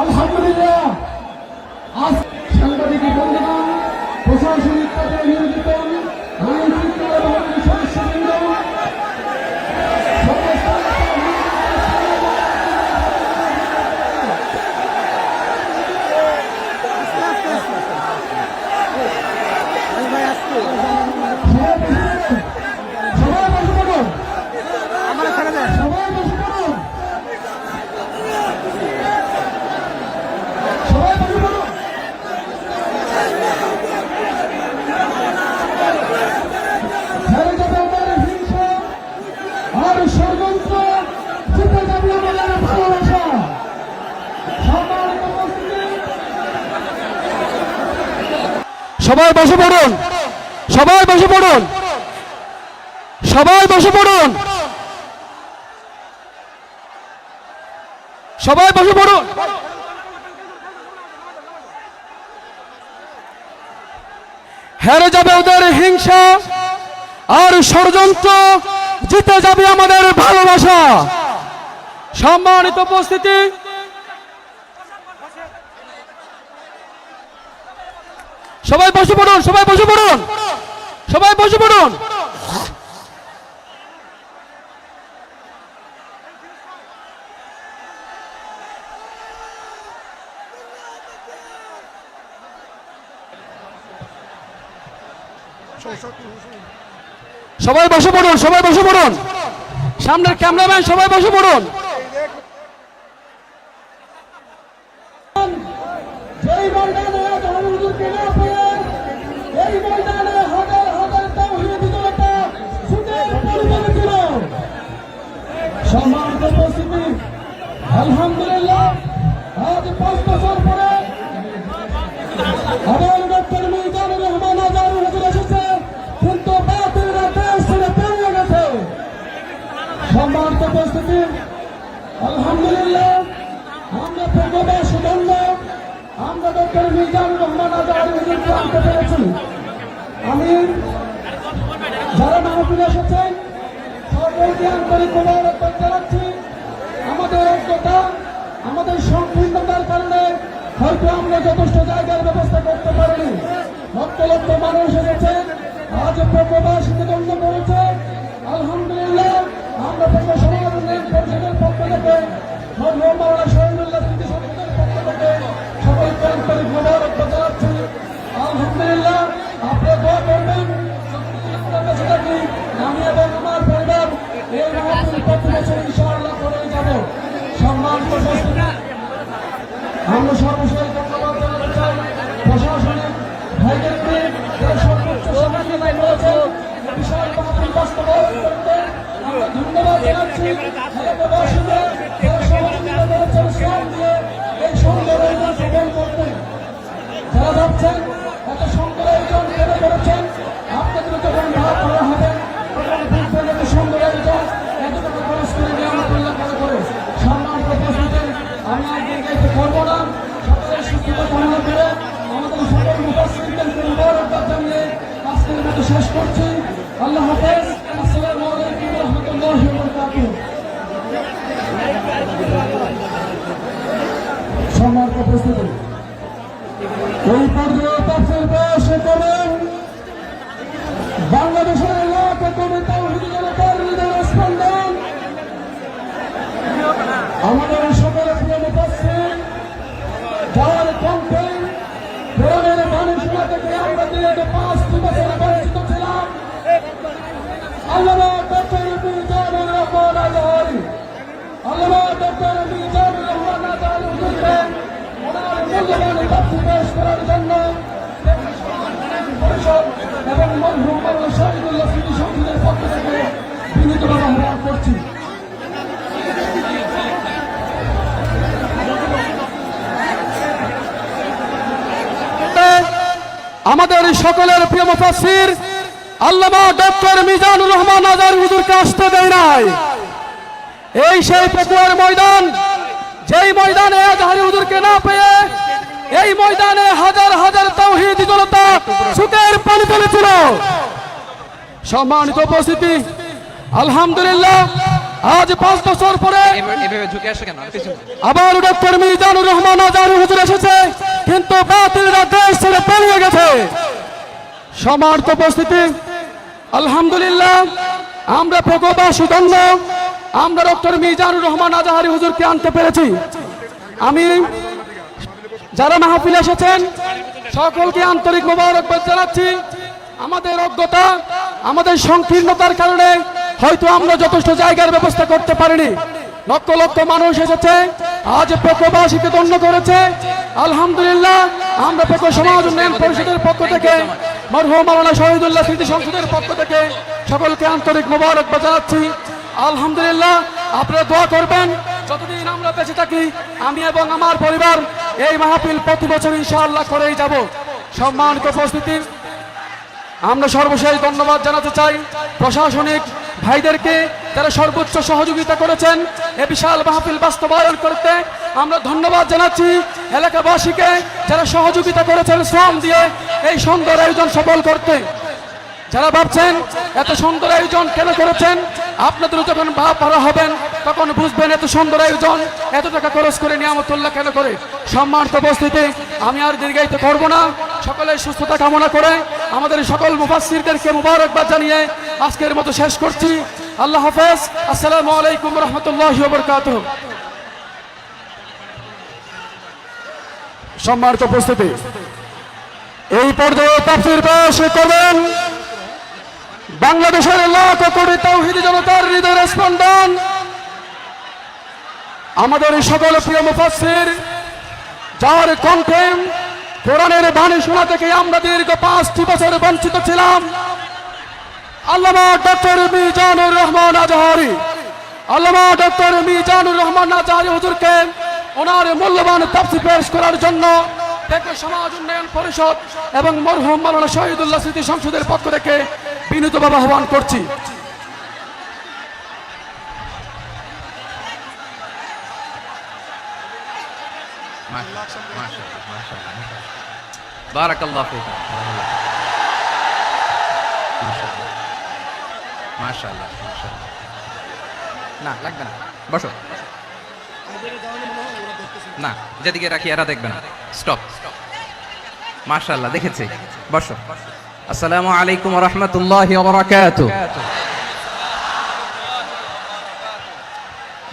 আলহামদুলিল্লাহ। সবাই বসে পড়ুন। সবাই বসে পড়ুন। সবাই বসে পড়ুন। সবাই বসে পড়ুন। হেরে যাবে ওদের হিংসা আর ষড়যন্ত্র, জিতে যাবে আমাদের ভালোবাসা। সম্মানিত উপস্থিতি সবাই বসে পড়ুন, সবাই বসে পড়ুন। সবাই বসে পড়ুন। সবাই বসে পড়ুন, সবাই বসে পড়ুন। সামনের ক্যামেরাম্যান, সবাই বসে পড়ুন। আলহামদুলিল্লাহ আমরা প্রবাস দণ্ড আমরা ডক্টর মিজানুর রহমান আজাদ আনতে পেরেছি আমি যারা মাহফিল এসেছেন সকলকে আন্তরিক মোবারকবাদ জানাচ্ছি আমাদের অজ্ঞতা আমাদের সংকীর্ণতার কারণে হয়তো আমরা যথেষ্ট জায়গার ব্যবস্থা করতে পারিনি লক্ষ লক্ষ মানুষ এসেছে আজ প্রবাসীকে দণ্ড করেছে। আলহামদুলিল্লাহ আমরা উন্নয়ন পরিষদের থেকে মরহুম মাওলানা শহীদুল্লাহ স্মৃতি সংসদের পক্ষ থেকে সকলকে আন্তরিক মোবারকবাদ জানাচ্ছি আলহামদুলিল্লাহ, আপনি দোয়া করবেন আপনার কাছে থাকি। আমি এবং আমরা ধন্যবাদ জানাচ্ছি। মতো শেষ করছি আল্লাহ হাফেজ, আসসালামু আলাইকুম রাহমাতুল্লাহি ওয়া বারাকাতুহু সম্মানিত উপস্থিতি। এই পর্যায়ে তাফসীর পেশ করেন বাংলাদেশের লাখ কোটি তাওহীদ জনতার হৃদয়ের স্পন্দন। আমাদের সকলের প্রিয় মুফাসসির যার কণ্ঠে কোরআনের বাণী শোনা থেকে আমরা দীর্ঘ জন্য এবং পক্ষ থেকে আমাদের সকলের প্রিয় মুফাসসির আল্লামা ডক্টর মিজানুর রহমান আজার হুজুরকে আসতে দেয় নাই। এই সেই পেকুয়ার ময়দান যেই ময়দানে আজহারি হুজুরকে না পেয়ে এই ময়দানে হাজার হাজার তাওহীদ জনতা সুতের পানি তুলেছিল সম্মানিত উপস্থিতি আলহামদুলিল্লাহ আজ পাঁচ বছর পরে আবার ডক্টর মিজানুর রহমান আজারি হুজুর এসেছে কিন্তু বাতিলরা দেশ ছেড়ে পালিয়ে গেছে। সমার্থ উপস্থিতি আলহামদুলিল্লাহ, আমরা প্রকবাসী ধন্য আমরা ডক্টর মিজানুর রহমান আজাহারি হুজুরকে আনতে পেরেছি। আমি যারা মাহফিল এসেছেন, সকলকে আন্তরিক মোবারকবাদ জানাচ্ছি। আমাদের অজ্ঞতা, আমাদের সংকীর্ণতার কারণে হয়তো আমরা যথেষ্ট জায়গার ব্যবস্থা করতে পারিনি। লক্ষ লক্ষ মানুষ এসেছে, আজ পেকোবাসীকে ধন্য করেছে। আলহামদুলিল্লাহ, আমরা পেকো সমাজ উন্নয়ন পরিষদের পক্ষ থেকে মরহুম মাওলানা শহীদুল্লাহ স্মৃতি সংসদের পক্ষ থেকে সকলকে আন্তরিক মোবারকবাদ জানাচ্ছি আলহামদুলিল্লাহ, আপনারা দোয়া করবেন, যতদিন আমরা বেঁচে থাকি, আমি এবং আমার পরিবার এই মাহফিল প্রতি বছর ইনশাআল্লাহ করেই যাব। সম্মানিত উপস্থিতি, আমরা সর্বশেষ ধন্যবাদ জানাতে চাই প্রশাসনিক ভাইদেরকে যারা সর্বোচ্চ সহযোগিতা করেছেন, এ বিশাল মাহফিল বাস্তবায়ন করতে। আমরা ধন্যবাদ জানাচ্ছি এলাকাবাসীকে যারা সহযোগিতা করেছেন শ্রম দিয়ে এই সুন্দর আয়োজন সফল করতে। যারা ভাবছেন এত সুন্দর আয়োজন কেন করেছেন? আপনাদের যখন ভাব পারা হবেন, তখন বুঝবেন এত সুন্দর আয়োজন, এত টাকা খরচ করে নিয়ামতুল্লাহ কেন করে? সম্মানিত উপস্থিতি, আমি আর দীর্ঘায়িত করব না। সকলের সুস্থতা কামনা করে আমাদের সকল মুফাসসিরদেরকে মুবারকবাদ জানিয়ে আজকের মতো শেষ করছি। আল্লাহ হাফেজ। আসসালামু আলাইকুম রহমতুল্লাহ বরকাতুহ। সম্মানিত উপস্থিতি। এই পর্যায়ে তাফসির পেশ করবেন বাংলাদেশের লাখ কোটি তৌহিদি জনতার হৃদয় স্পন্দন। আমাদের সকল প্রিয় মুফাসসির, যার কণ্ঠে কোরআনের বাণী শোনা থেকে আমরা দীর্ঘ পাঁচটি বছর বঞ্চিত ছিলাম। আল্লামা ডক্টর মিজানুর রহমান আজহারি, আল্লামা ডক্টর মিজানুর রহমান আজহারি হুজুরকে ওনার মূল্যবান তাফসি পেশ করার জন্য দেখবে সমাজ উন্নয়ন পরিষদ এবং মরহুম মালানা শহীদুল্লাহ স্মৃতি সংসদের পক্ষ থেকে বিনীতভাবে আহ্বান করছি। মাশাআল্লাহ। না, লাগবে না। বসো। না যেদিকে রাখি, এরা দেখবে না। স্টপ মাশাআল্লাহ, দেখেছি। বসো। আসসালামু আলাইকুম রাহমাতুল্লাহি ওয়া বারাকাতুহু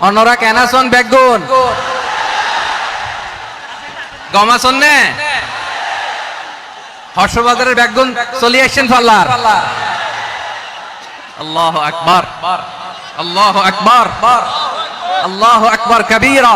অনরা কেনাসন বেগুন। গমাসন নে। হর্ষবাজারের বেগুন চলে আসছেন ফাল্লার আল্লাহ আকবার। আল্লাহ আকবার। আল্লাহ আকবার কবীরা।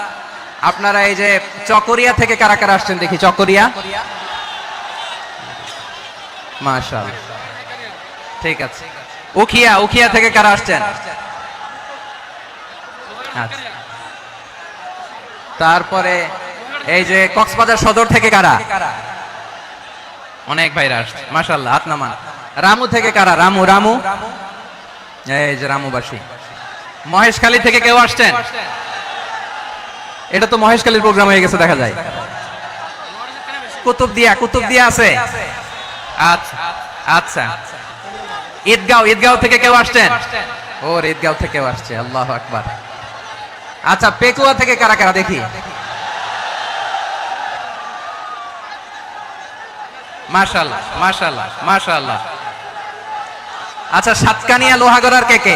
আপনারা এই যে চকরিয়া থেকে কারা কারা আসছেন দেখি, চকরিয়া? মাশাল। ঠিক আছে। উখিয়া উখিয়া থেকে কারা আসছেন? আচ্ছা। তারপরে এই যে কক্সবাজার সদর থেকে কারা? অনেক ভাইরা আসছে, মাশাল্লাহ, হাত নামান। রামু থেকে কারা? রামু রামু? এই যে রামুবাসী। মহেশখালী থেকে কেউ আসছেন? এটা তো মহেশখালীর প্রোগ্রাম হয়ে গেছে, দেখা যায়। কুতুব দিয়া কুতুব দিয়া আছে? আচ্ছা আচ্ছা। ঈদগাঁও ঈদগাঁও থেকে কেউ আসছেন? ওর ঈদগাঁও থেকে আসছে, আল্লাহ আকবার। আচ্ছা পেকুয়া থেকে কারা কারা, দেখি। মাশাল্লাহ মাশাল্লাহ মাশাল্লাহ আচ্ছা সাতকানিয়া, লোহাগড়ার কে কে?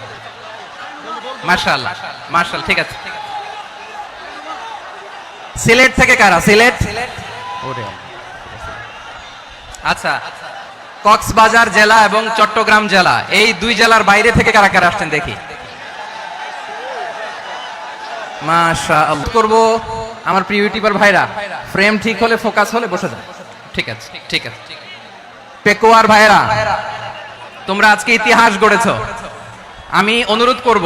মার্শাল মার্শাল ঠিক আছে। সিলেট থেকে কারা? সিলেট? ওরে আচ্ছা কক্সবাজার জেলা এবং চট্টগ্রাম জেলা এই দুই জেলার বাইরে থেকে কারা কারা আসছেন দেখি। করব আমার প্রিয় ইউটিউবার ভাইরা ফ্রেম ঠিক হলে ফোকাস হলে বসে যাও ঠিক আছে ঠিক আছে। পেকোয়ার ভাইরা তোমরা আজকে ইতিহাস গড়েছো। আমি অনুরোধ করব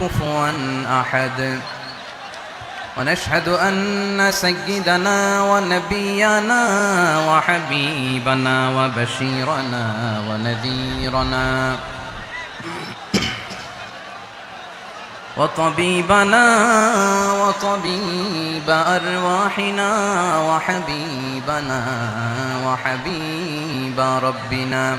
كفوا أحد. ونشهد أن سيدنا ونبينا وحبيبنا وبشيرنا ونذيرنا وطبيبنا وطبيب أرواحنا وحبيبنا وحبيب ربنا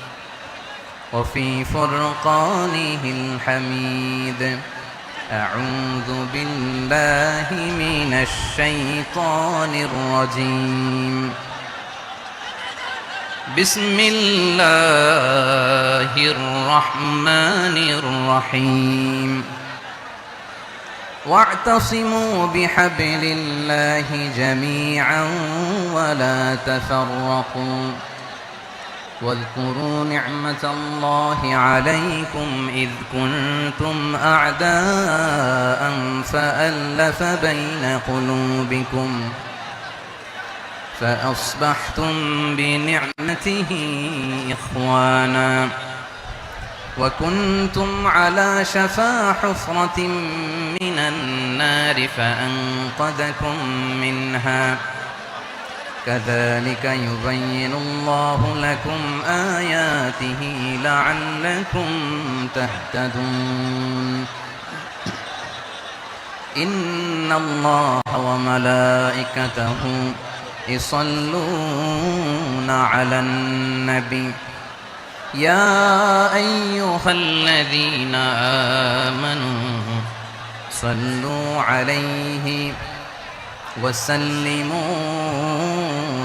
وفي فرقانه الحميد. أعوذ بالله من الشيطان الرجيم. بسم الله الرحمن الرحيم. واعتصموا بحبل الله جميعا ولا تفرقوا. واذكروا نعمة الله عليكم إذ كنتم أعداء فألف بين قلوبكم فأصبحتم بنعمته إخوانا وكنتم على شفا حفرة من النار فأنقذكم منها كذلك يبين الله لكم آياته لعلكم تهتدون. إن الله وملائكته يصلون على النبي. يا أيها الذين آمنوا صلوا عليه وسلموا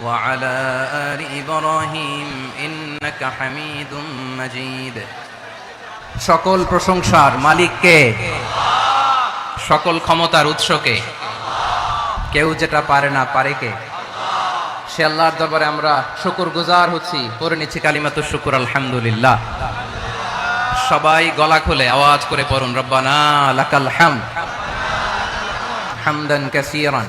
وعلى آل إبراهيم إنك حميد مجيد সকল প্রশংসার মালিককে সকল ক্ষমতার উৎসকে কেউ যেটা পারে না পারে কে সে আল্লাহর দরবারে আমরা শুকুর গুজার হচ্ছি পড়ে নিচ্ছি কালিমাত শুকুর আলহামদুলিল্লাহ সবাই গলা খুলে আওয়াজ করে পড়ুন রব্বানা লাকাল হাম হামদান কাসীরান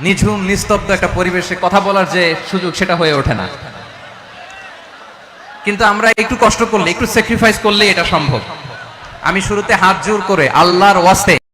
নিঝুম, নিস্তব্ধ একটা পরিবেশে কথা বলার যে সুযোগ সেটা হয়ে ওঠে না। কিন্তু আমরা একটু কষ্ট করলে, একটু স্যাক্রিফাইস করলে এটা সম্ভব। আমি শুরুতে হাত জোর করে আল্লাহর ওয়াস্তে